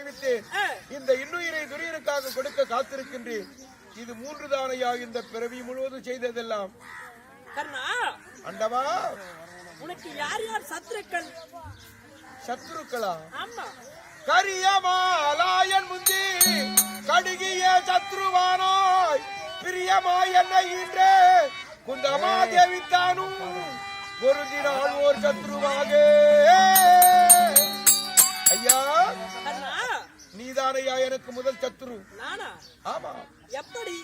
தெரிவித்தேன் ஆ, இந்த இன்னுயிரை துரியனுக்காக கொடுக்க காத்திருக்கின்றேன். இது மூன்று தானையா இந்த பிறவி முழுவதும் செய்ததெல்லாம்? அண்டவா உனக்கு யார் யார் சத்ருக்களா ஆமா. கரியமாலாயன் முந்தி கடுகிய சத்ருவானாய் பிரியமாய் என்னை ஈன்றே. குந்தமா தேவித்தானும் பொருந்தினாள் ஓர் சத்ருவாக. ஐயா நீதானையா எனக்கு முதல் சத்ரு. நானா? ஆமா. எப்படி?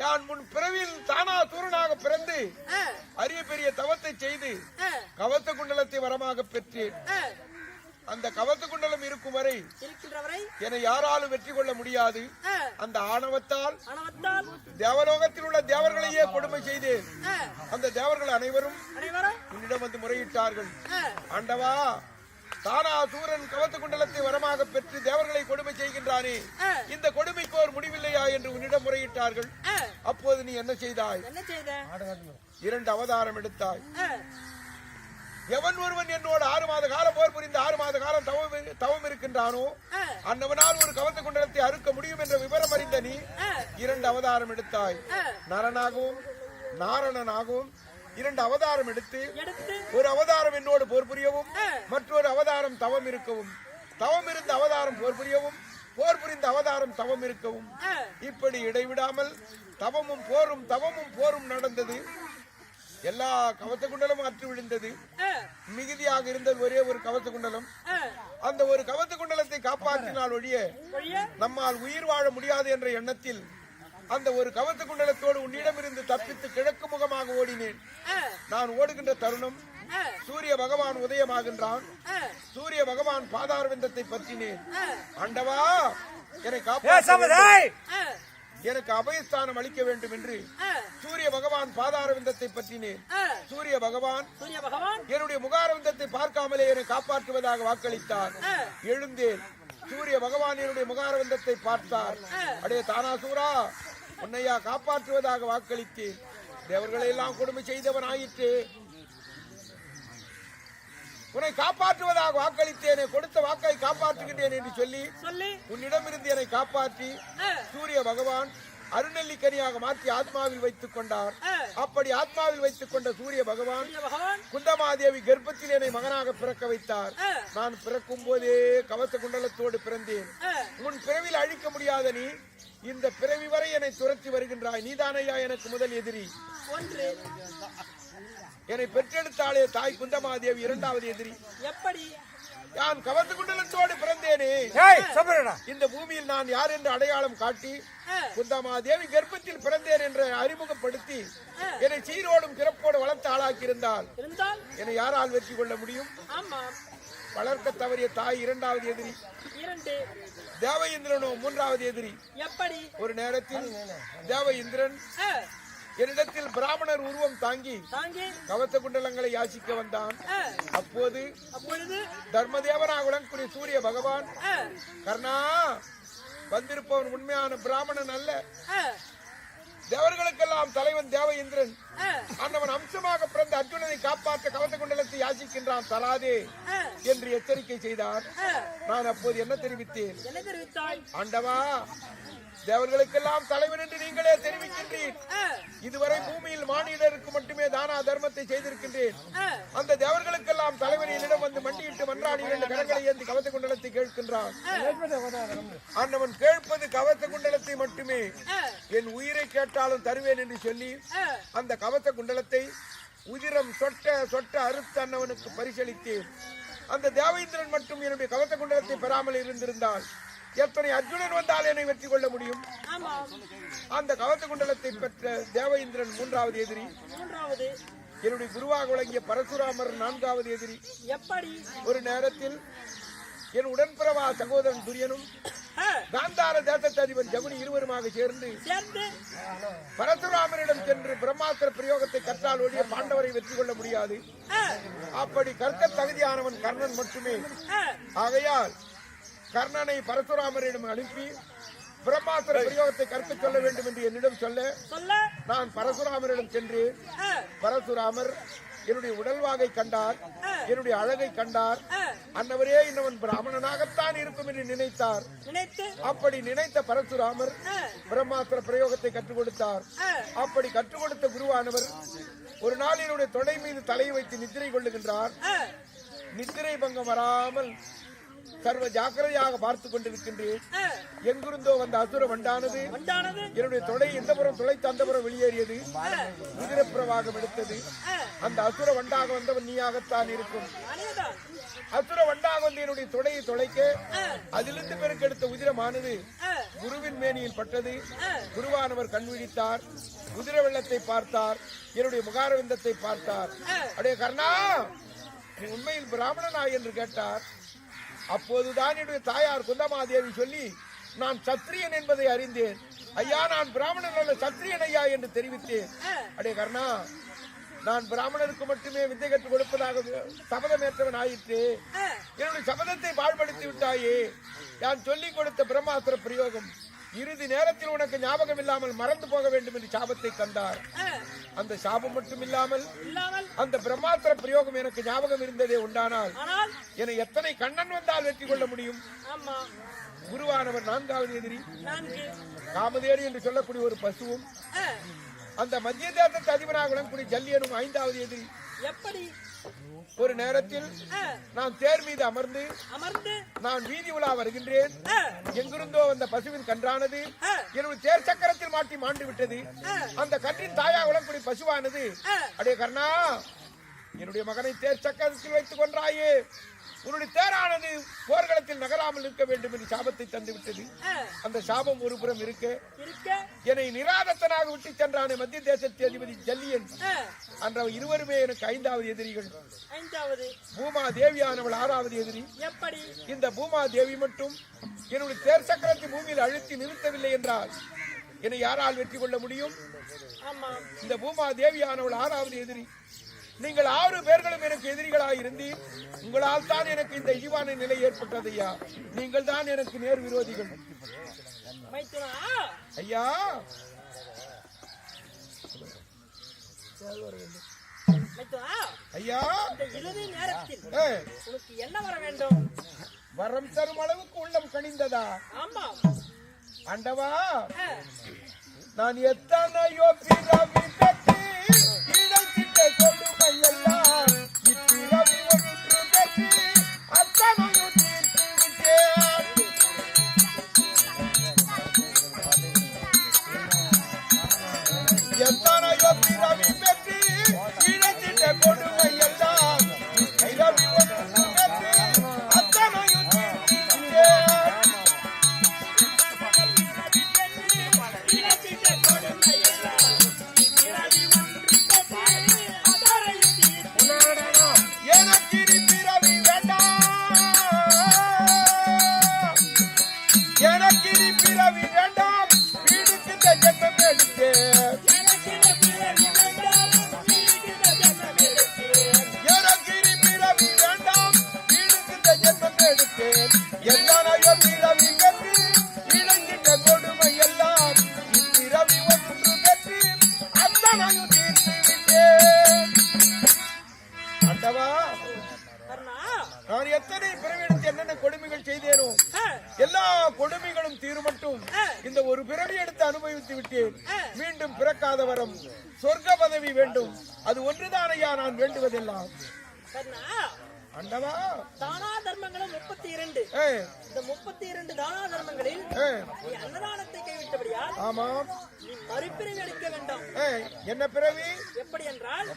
யான் முன் பிறவியில் தானா தூரனாக பிறந்து அரிய பெரிய தவத்தை செய்து கவத்த குண்டலத்தை வரமாக பெற்றேன். அந்த கவத்த குண்டலம் இருக்கும் வரை என்னை யாராலும் வெற்றி கொள்ள முடியாது. அந்த ஆணவத்தால் தேவலோகத்தில் உள்ள தேவர்களையே கொடுமை செய்தேன். அந்த தேவர்கள் அனைவரும் உன்னிடம் வந்து முறையிட்டார்கள். ஆண்டவா தானா சூரன் கவத்த குண்டலத்தை வரமாக பெற்று தேவர்களை கொடுமை செய்கின்றானே? இந்த கொடுமைக்கு ஒரு முடிவில்லையா என்று உன்னிடம் முறையிட்டார்கள். அப்போது நீ என்ன செய்தாய்? இரண்டு அவதாரம் எடுத்தாய். எவன் ஒருவன் என்னோடு ஆறு மாத காலம் போர் புரிந்து ஆறு மாத காலம் தவம் தவம் இருக்கின்றானோ? அன்னவனால் ஒரு கவத்த குண்டலத்தை அறுக்க முடியும் என்ற விவரம் அறிந்த நீ இரண்டு அவதாரம் எடுத்தாய். நரனாகவும் நாரணனாகவும் இரண்டு அவதாரம் எடுத்து ஒரு அவதாரம் என்னோடு போர் புரியவும் மற்றொரு அவதாரம் தவம் இருக்கவும். தவம் இருந்த அவதாரம் போர் புரியவும் போர் புரிந்த அவதாரம் தவம் இருக்கவும். இப்படி இடைவிடாமல் தவமும் போரும் தவமும் போரும் நடந்தது. எல்லா கவச குண்டலமும் அற்று விழுந்தது. மிகுதியாக இருந்தது ஒரே ஒரு கவச குண்டலம். அந்த ஒரு கவச குண்டலத்தை காப்பாற்றினால் ஒழிய? நம்மால் உயிர் வாழ முடியாது என்ற எண்ணத்தில் அந்த ஒரு கவச குண்டலத்தோடு உன்னிடமிருந்து தப்பித்து கிழக்கு முகமாக ஓடினேன். நான் ஓடுகின்ற தருணம் சூரிய பகவான் உதயமாகின்றான். சூரிய பகவான் பாதாரவிந்தத்தை பற்றினேன். ஆண்டவா ஆ, எனக்கு அபயஸ்தானம் அளிக்க வேண்டும் என்று சூரிய பகவான் பாதாரவிந்தத்தை பற்றினேன். சூரிய பகவான் சூரிய பகவான்? என்னுடைய முகாரவிந்தத்தை பார்க்காமலே என்னை காப்பாற்றுவதாக வாக்களித்தார். எழுந்தேன். சூரிய பகவான் என்னுடைய முகாரவிந்தத்தை பார்த்தார். அடே தானாசூரா உன்னையா காப்பாற்றுவதாக வாக்களித்தேன். தேவர்களை எல்லாம் கொடுமை செய்தவன் ஆயிற்று உன்னை காப்பாற்றுவதாக வாக்களித்தேனே. கொடுத்த வாக்கை காப்பாற்றுகின்றேன் என்று சொல்லி சொல்லி. உன்னிடமிருந்து என்னை காப்பாற்றி சூரிய பகவான் அருநெல்லிக்கனியாக மாற்றி ஆத்மாவில் வைத்துக் கொண்டார். அப்படி ஆத்மாவில் வைத்துக் கொண்ட சூரிய பகவான் குந்தமாதேவி கர்ப்பத்தில் என்னை மகனாக பிறக்க வைத்தார். நான் பிறக்கும் போதே கவச குண்டலத்தோடு பிறந்தேன். உன் பிறவியில் அழிக்க முடியாத நீ இந்த பிறவி வரை என்னை துரத்தி வருகின்றாய். நீதானையா எனக்கு முதல் எதிரி? ஒன்று. என்னை பெற்றெடுத்தாலே தாய் குந்தமாதேவி இரண்டாவது எதிரி. எப்படி? நான் கவச குண்டலத்தோடு பிறந்தேனே? இந்த பூமியில் நான் யார் என்று அடையாளம் காட்டி குந்தமாதேவி கர்ப்பத்தில் பிறந்தேன் என்று அறிமுகப்படுத்தி என்னை சீரோடும் பிறப்போடு வளர்த்து ஆளாக்கியிருந்தால் இருந்தால்? என்னை யாரால் வெற்றி கொள்ள முடியும்? ஆமா வளர்க்க தவறிய தாய் இரண்டாவது எதிரி. தேவ இந்திரனோ மூன்றாவது எதிரி. எப்படி? ஒரு நேரத்தில் தேவ இந்திரன் என்னிடத்தில் பிராமணர் உருவம் தாங்கி கவச குண்டலங்களை யாசிக்க வந்தான். அப்போது அப்பொழுது தர்மதேவனாக விளங்கக்கூடிய சூரிய பகவான் கர்ணா வந்திருப்பவன் உண்மையான பிராமணன் அல்ல. தேவர்களுக்கெல்லாம் தலைவன் தேவ இந்திரன். அந்தவன் அம்சமாக பிறந்த அர்ஜுனனை காப்பாற்ற கவச குண்டலத்தை யாசிக்கின்றான் தராதே என்று எச்சரிக்கை செய்தார். நான் அப்போது என்ன தெரிவித்தேன்? ஆண்டவா தேவர்களுக்கெல்லாம் தலைவன் என்று நீங்களே தெரிவிக்கின்றீர். இதுவரை பூமியில் மானிடருக்கு மட்டுமே தானா தர்மத்தை செய்திருக்கின்றேன். அந்த தேவர்களுக்கெல்லாம் தலைவன் என்னிடம் வந்து மண்டியிட்டு மன்றாடி இரண்டு கரங்களை ஏந்தி கவச குண்டலத்தை கேட்கின்றான். ஆண்டவன் கேட்பது கவச குண்டலத்தை மட்டுமே. என் உயிரை கேட்டாலும் தருவேன் என்று சொல்லி அந்த கவச குண்டலத்தை உதிரம் சொட்ட சொட்ட அறுத்து அன்னவனுக்கு பரிசளித்தேன். அந்த தேவேந்திரன் மட்டும் என்னுடைய கவச குண்டலத்தை பெறாமல் இருந்திருந்தால் எத்தனை அர்ஜுனன் வந்தால் என்னை வெற்றி கொள்ள முடியும்? அந்த கவச குண்டலத்தை பெற்ற தேவேந்திரன் மூன்றாவது எதிரி. என்னுடைய குருவாக விளங்கிய பரசுராமர் நான்காவது எதிரி. எப்படி? ஒரு நேரத்தில் என் உடன்பிறவா சகோதரன் துரியனும் காந்தார தேசத்து அதிபர் ஜகுனி இருவருமாக சேர்ந்து பரசுராமரிடம் சென்று பிரம்மாஸ்திர பிரயோகத்தை கற்றால் ஒழிய பாண்டவரை வெற்றி கொள்ள முடியாது. அப்படி கற்க தகுதியானவன் கர்ணன் மட்டுமே. ஆகையால் கர்ணனை பரசுராமரிடம் அனுப்பி பிரம்மாஸ்திர பிரயோகத்தை கற்க சொல்ல வேண்டும் என்று என்னிடம் சொல்ல நான் பரசுராமரிடம் சென்று பரசுராமர் என்னுடைய உடல்வாகை கண்டார். என்னுடைய அழகை கண்டார் அன்னவரே இன்னவன் பிராமணனாகத்தான் இருக்கும் என்று நினைத்தார். நினைத்து. அப்படி நினைத்த பரசுராமர் பிரம்மாஸ்திர பிரயோகத்தை கற்றுக் கொடுத்தார். அப்படி கற்றுக் கொடுத்த குருவானவர் ஒரு நாள் என்னுடைய தொடை மீது தலையை வைத்து நித்திரை கொள்ளுகின்றார். நித்திரை பங்கம் வராமல் சர்வ ஜாக்கிரதையாக பார்த்துக் கொண்டிருக்கின்றேன் எங்கிருந்தோ வந்த அசுர வண்டானது என்னுடைய தொடை எந்த புறம் துளைத்து அந்த புறம் வெளியேறியது உதிரப்பிரவாகம் எடுத்தது அந்த அசுர வண்டாக வந்தவன் நீயாகத்தான் இருக்கும். அசுர வண்டாக வந்து என்னுடைய தொடையை தொலைக்க அதிலிருந்து பெருக்கெடுத்த உதிரமானது குருவின் மேனியில் பட்டது. குருவானவர் கண் விழித்தார். உதிர வெள்ளத்தை பார்த்தார். என்னுடைய முகாரவிந்தத்தை பார்த்தார். அடே கர்ணா உண்மையில் பிராமணனா என்று கேட்டார். அப்போதுதான் என்னுடைய தாயார் குந்தமாதேவி சொல்லி நான் சத்திரியன் என்பதை அறிந்தேன். ஐயா நான் பிராமணன் அல்ல சத்திரியன் ஐயா என்று தெரிவித்தேன். அடே கர்ணா நான் பிராமணருக்கு மட்டுமே வித்தை கற்றுக் கொடுப்பதாக சபதமேற்றவன் ஆயிற்று. ஆ, என்னுடைய சபதத்தை பாழ்படுத்தி விட்டாயே. நான் சொல்லிக் கொடுத்த பிரம்மாஸ்திர பிரயோகம். இறுதி நேரத்தில் உனக்கு ஞாபகம் இல்லாமல் மறந்து போக வேண்டும் என்று சாபத்தை தந்தார். அந்த சாபம் மட்டும் இல்லாமல் அந்த பிரம்மாஸ்திர பிரயோகம் எனக்கு ஞாபகம் இருந்ததே உண்டானால் என எத்தனை கண்ணன் வந்தால் வெற்றி கொள்ள முடியும்? குருவானவர் நான்காவது எதிரி. காமதேரி என்று சொல்லக்கூடிய ஒரு பசுவும் அந்த மத்திய தேசத்து அதிபராக விளங்கக்கூடிய ஜல்லியனும் ஐந்தாவது எதிரி. எப்படி? ஒரு நேரத்தில் நான் தேர் மீது அமர்ந்து அமர்ந்து நான் வீதி உலா வருகின்றேன். எங்கிருந்தோ அந்த பசுவின் கன்றானது என்னுடைய தேர் சக்கரத்தில் மாட்டி மாண்டு விட்டது. அந்த கன்றின் தாயா உலகக்கூடிய பசுவானது. ஆ, அடே கர்ணா என்னுடைய மகனை தேர் சக்கரத்தில் வைத்துக் கொன்றாயே. உன்னுடைய தேரானது போர்க்களத்தில் நகராமல் இருக்க வேண்டும் என்று சாபத்தை தந்து விட்டது ஆ, அந்த சாபம் ஒரு புறம் இருக்க. என்னை நிராதத்தனாக விட்டு சென்றானே மத்திய தேசத்து அதிபதி ஜல்லியன். ஆ, என்ற இருவருமே எனக்கு ஐந்தாவது எதிரிகள். பூமா தேவியானவள் ஆறாவது எதிரி. எப்படி? இந்த பூமா தேவி மட்டும் என்னுடைய தேர் சக்கரத்தை பூமியில் அழுத்தி நிறுத்தவில்லை என்றால் என்னை யாரால் வெற்றி கொள்ள முடியும்? இந்த பூமா தேவியானவள் ஆறாவது எதிரி. நீங்கள் ஆறு பேர்களும் எனக்கு எதிரிகளாக இருந்தீர். உங்களால் தான் எனக்கு இந்த இழிவான நிலை ஏற்பட்டது ஐயா. நீங்கள் தான் எனக்கு நேர் விரோதிகள். ஐயா! ஐயா! உனக்கு என்ன வர வேண்டும்? வரம் தரும் அளவுக்கு உள்ளம் கனிந்ததா? ஆமா ஆண்டவா! நான் எத்தனையோ பிறவி அருணா நான் எத்தனை பிறவி எடுத்து என்னென்ன கொடுமைகள் செய்தேனோ எல்லா கொடுமைகளும் தீருமட்டும். இந்த ஒரு பிறவி எடுத்து அனுபவித்து விட்டேன். மீண்டும் பிறக்காத வரம் சொர்க்க பதவி வேண்டும். அது ஒன்றுதான் ஐயா நான் வேண்டுவதெல்லாம். அண்டவா? தானா தர்மங்களும் முப்பத்தி இரண்டு இந்த முப்பத்தி இரண்டு தானா தர்மங்களில் நீ அன்னதானத்தை கைவிட்டபடியால் ஆமாம் நீ மறுபிறவி எடுக்க வேண்டாம். என்ன பிறவி? எப்படி என்றால்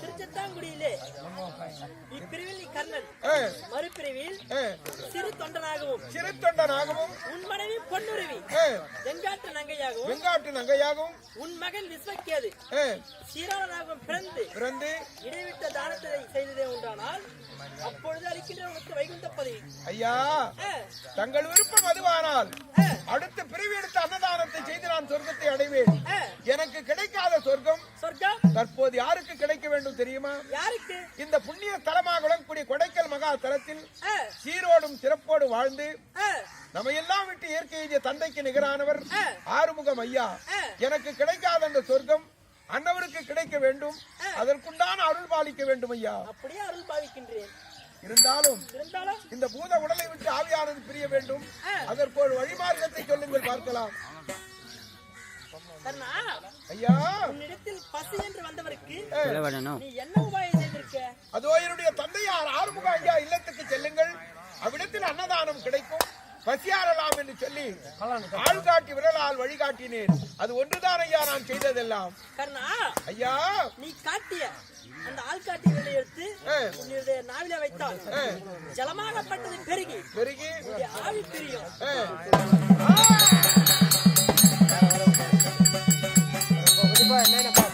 திருச்செந்தாங்குடியிலே இப்பிரிவில் நீ கர்ணன். ஏ. சிறு தொண்டனாகவும் சிறு தொண்டனாகவும் உன் மனைவி பொன்னுருவி. வெங்காட்டு நங்கையாகவும் வெங்காட்டு நங்கையாகவும் உன் மகன் விஸ்வக்கேது ஏ. சீராளனாகவும் பிறந்து பிறந்து இடைவிட்ட தானத்தை செய்ததே உண்டானால் அப்பொழுது அளிக்கின்ற உனக்கு வைகுண்ட பதவி ஐயா தங்கள் விருப்பம் அதுவானால் அடுத்த பிறவி எடுத்து அன்னதானத்தை செய்து நான் சொர்க்கத்தை அடைவேன். எனக்கு கிடைக்காத சொர்க்கம் சொர்க்கம்? தற்போது யாருக்கு கிடைக்க வேண்டும் தெரியுமா? யாருக்கு? இந்த புண்ணிய தலமாக விளங்கக்கூடிய கொடைக்கல் மகா தலத்தில் சீரோடும் சிறப்போடு வாழ்ந்து நம்ம எல்லாம் விட்டு இயற்கை தந்தைக்கு நிகரானவர். ஆறுமுகம் ஐயா. எனக்கு கிடைக்காத அந்த சொர்க்கம் அன்னவருக்கு கிடைக்க வேண்டும். அதற்குண்டான அருள் பாலிக்க வேண்டும் ஐயா. அப்படியே அருள் பாவிக்கின்றேன் இருந்தாலும் இந்த பூத உடலை விட்டு ஆவியானது பிரிய வேண்டும். அதற்கு ஒரு வழிமார்க்கத்தை சொல்லுங்கள் பார்க்கலாம். ஐயா. உன்னிடத்தில் பசி என்று வந்தவருக்கு நீ என்ன உபாயம் செய்திருக்க? அதோ என்னுடைய தந்தையார் ஆறுமுக ஐயா இல்லத்துக்கு செல்லுங்கள். அவ்விடத்தில் அன்னதானம் கிடைக்கும். பசியாரலாம் என்று சொல்லி ஆள்காட்டி விரலால் வழிகாட்டினேன். அது ஒன்றுதான் ஐயா நான் செய்ததெல்லாம். ஐயா! நீ காட்டிய அந்த ஆள்காட்டி வேலை எடுத்து உன்னுடைய நாவில வைத்தால் ஜலமாகப்பட்டது பெருகி பெருகி? ஆவி தெரியும் என்ன